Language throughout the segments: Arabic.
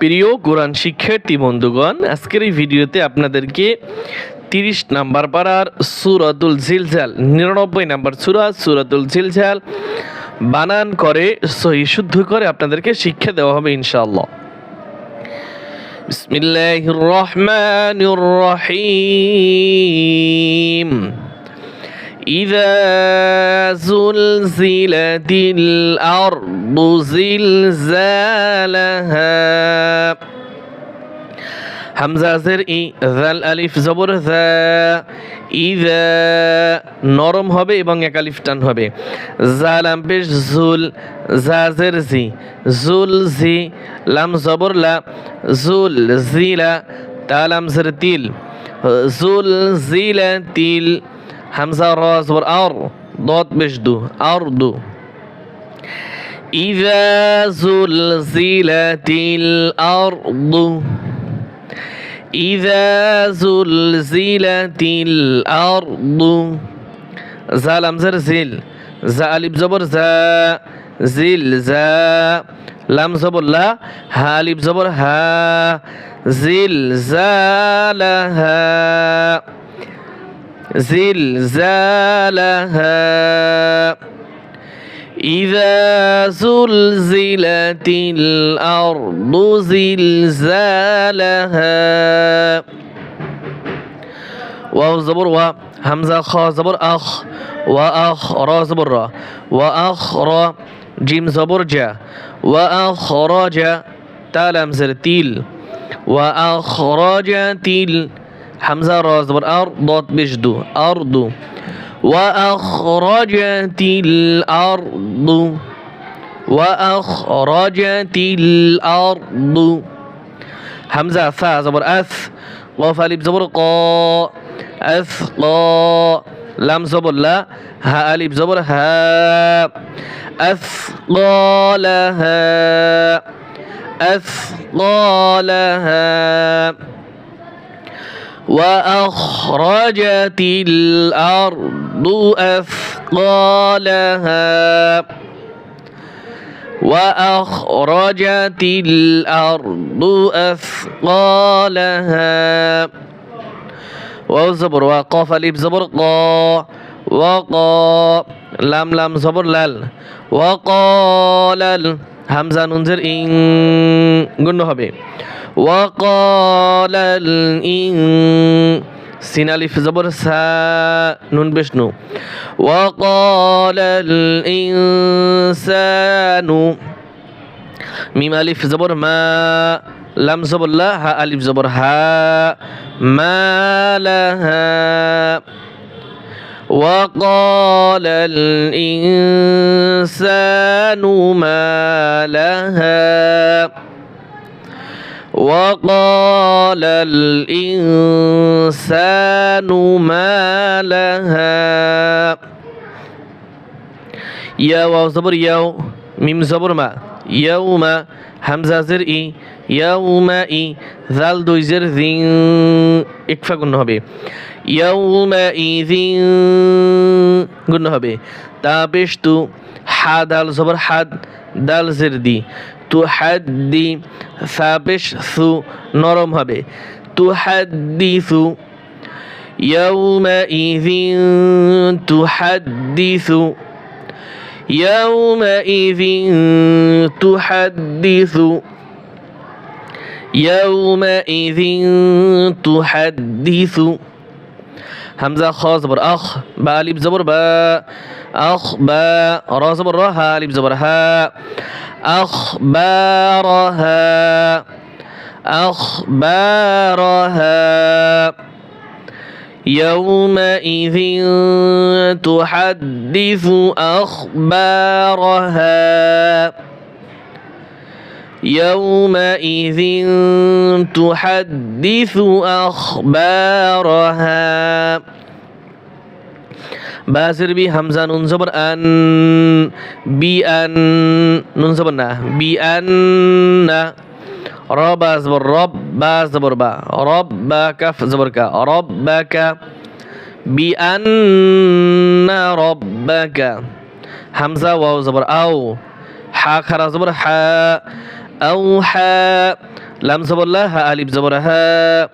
প্রিয় কোরআন শিক্ষার্থী বন্ধুগণ, আজকের এই ভিডিওতে আপনাদেরকে তিরিশ নাম্বার পাড়ার সুরাতুল ঝিলঝাল নিরানব্বই নাম্বার সুরা সুরাতুল ঝিলঝাল বানান করে, সহি শুদ্ধ করে আপনাদেরকে শিক্ষা দেওয়া হবে ইনশাআল্লাহ। বিসমিল্লাহির রহমানির রহিম। إذا زلزلت الأرض زلزالها হামজা জের ই জাল আলিফ জবর জা ইদা নরম হবে এবং এক আলিফ টান হবে জালাম পেশ জুল জাজের জি জুল জি লাম জবর লা জুল জিলা তালাম জের তিল জুল জিলা তিল হামজা র জবর আর দত পেশ দু আর দু إذا زلزلت الأرض إذا زلزلت الأرض زالم زرزل زا ألف زبر زا زل زا لام زبر لا ها ألف زبر ها زلزالها زلزالها. إذا زلزلت الأرض زلزالها. واو زبر و همزة خا زبر أخ وأخ را زبر را. وأخ را جيم زبر جا. وأخرج تالم زر تيل وأخرج تيل حمزة را زبر أر بجدو أرض وأخرجت الأرض. وأخرجت الأرض. همزة ثاء زبر أث قاف ألف زبر قا. أثقى لام زبر لا. ها ألف زبر ها. أثقالها أثقالها وأخرجت الأرض أثقالها. وأخرجت الأرض أثقالها. واو زبر وقاف ألف زبر قا. وقا لام لام زبر لال. وقال ال همزة ننزر إن قلنا وقال الإن سين ألف زبر سا نون بشنو. وقال الإنسان ميم ألف زبر ما لم زبر لا ها ألف زبر ها ما لها. وقال الإنسان ما لها. وقال الإنسان ما لها. يا واو زبر يو ميم زبر ما. يوم همزة زر إي يوم إي ذال دوي زر ذين إكفا قلنا هبي. يوم إي ذين قلنا هبي. تابشتو حاد دال زبر حاد دال زر دي. তু হাদ্দি সাবেশ সু নরম হবে তু হাদ্দিসু يومئذ تحدث يومئذ تحدث يومئذ تحدث همزة خا زبر أخ با ألف زبر با أخ با را زبر را ها ألف زبر ها أخبارها أخبارها. يومئذ تحدث أخبارها. يومئذ تحدث أخبارها. باسر بي همزة نون زبر أن بي أن نون زبر نا بي أن رب زبر رب با زبر با. رب كف زبر كا. ربك بأن كا. همزة واو زبر أو. حا خرا زبر حا. أو حا. لم زبر لها ألف زبر ها.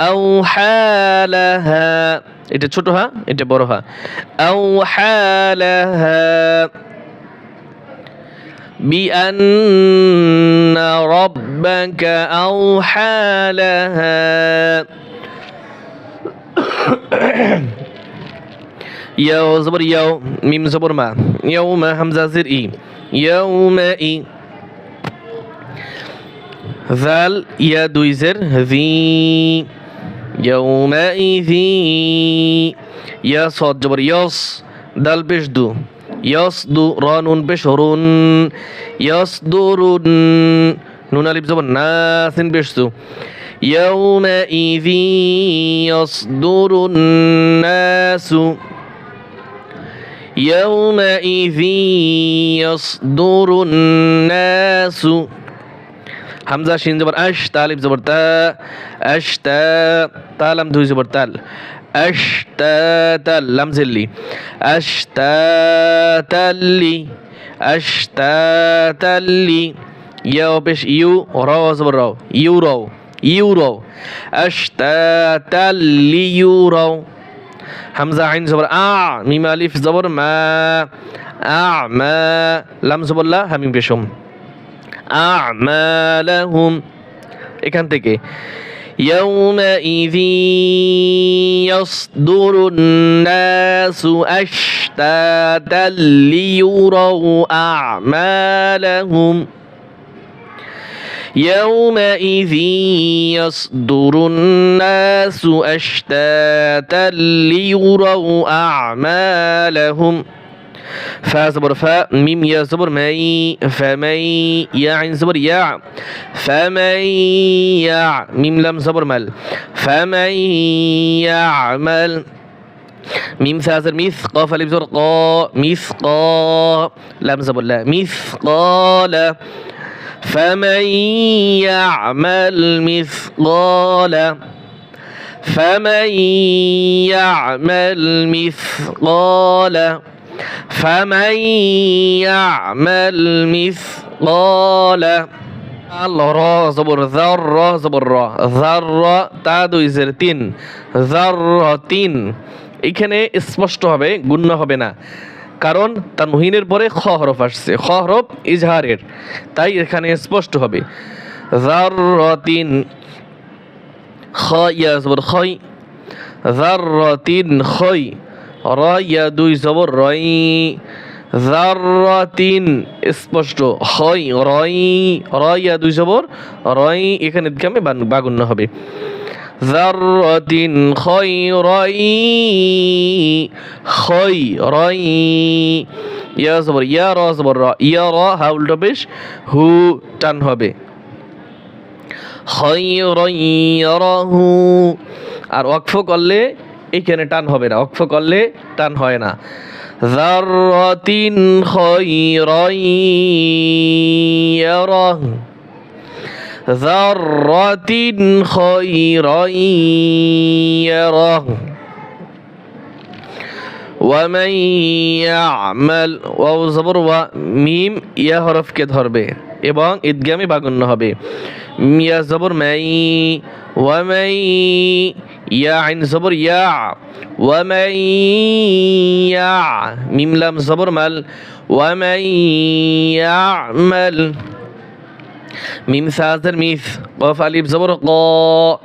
أو حالها এটা ছোট হা এটা বড় হা আউ হালাহা بأن ربك أوحى لها يا زبر يو ميم زبر ما يوم همزة زر إي يوم إي ذال يا دويزر ذي يومئذ يا صاد جبر يص دال بيش دو يصدو را নুন পেশ হরুন يصدرون নুন আলিফ জবর না সিন পেশ দু يومئذ يصدر الناس يومئذ يصدر الناس হামজা শিন জবর আশ তালিব জবর তা আশ তা তালাম দুই জবর তাল أشتاتا لم زلي أشتاتا لي أشتاتا لي يو بش يو راو زبر راو يورو يورو أشتاتا لي يورو حمزة عين زبر أع ميم ألف زبر ما أعمى لم زبر لا هميم بشم জবর মা আ মা লাম জবর লা হামিম পেশম আ'মালাহুম এখান থেকে يومئذ يصدر الناس أشتاتا ليروا أعمالهم يومئذ يصدر الناس أشتاتا ليروا أعمالهم فا زبر فا ميم يا زبر مي فمي يا عين زبر يا فمن يع ميم لام زبر مل فمن يعمل ميم ثازر ميث قاف ألف زر قا مثقا لام زبر لا مثقال فمن يعمل مثقال فمن يعمل مثقال فمن يعمل مثقال র জবর জার র জবর র জার র তা দুই জের তিন জার তিন এখানে স্পষ্ট হবে গুণ্য হবে না কারণ তানহিনের পরে খ হরফ আসছে খ হরফ ইজহারের তাই এখানে স্পষ্ট হবে জার তিন খ ইয়া জবর খই জার তিন খই র ইয়া দুই জবর, রই জাররাতিন স্পষ্ট, হয়, রই র ইয়া দুই জবর, রই এখানে আমি বাগুন্য হবে। জাররাতিন খয়রাই খয়রাই ইয়া জবর, ইয়া র জবর, র, ইয়া র হাউলটা বেশ, হু টান হবে। খয়রাই ইয়ারাহু আর ওয়াকফ করলে এইখানে টান হবে না অক্ষ করলে টান হয় না জাররাতিন খয়রাই ইয়ারাহ জাররাতিন খয়রাই ইয়ারাহ ومن يعمل ওয়াও জবর ওয়া মিম ইয়া হরফকে ধরবে এবং ঈদগামে বাগুন্য হবে মিয়া জবর মাই ওয়ামাই يا عين زبر يا ومن يع ميم لام زبر مل ومن يعمل ميم ثاثر ميث قاف أليف زبر قا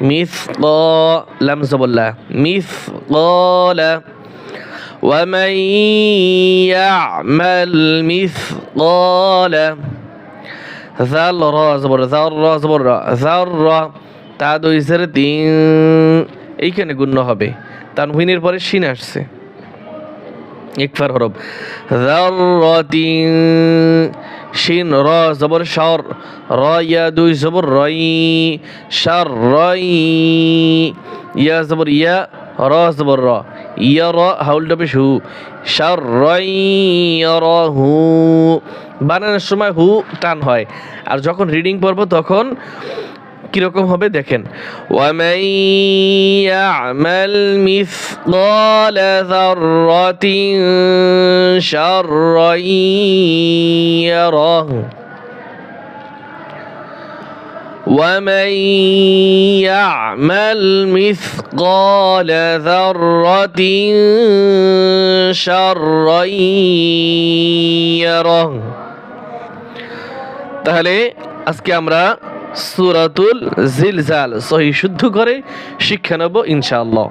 ميث قا لام زبر لا. ميث قال ومن يعمل مثقال ذرة زبر ذرة زبر ذرة তা দুই তিন, এইখানে গুণ্য হবে। তানহুইনের পরে শিন আসছে। ইকফার হরব শিন র, জবর শর র, ইয়া দুই, জবর রই শার রই, ইয়া জবর ইয়া, র, জবর র, ইয়া র, হাউল ডবে হু শার রই র, হু, বানানোর সময় হু, টান হয়। আর যখন রিডিং পড়ব তখন কিরকম হবে দেখেন ওয়ামাই ইয়ামাল মিসকাল যাররাতিন শাররাই ইয়ারাহু ومن يعمل مثقال ذرة شرا يره তাহলে আজকে আমরা সুরাতুল জিলজাল সহি শুদ্ধ করে শিক্ষা নেব ইনশাআল্লাহ।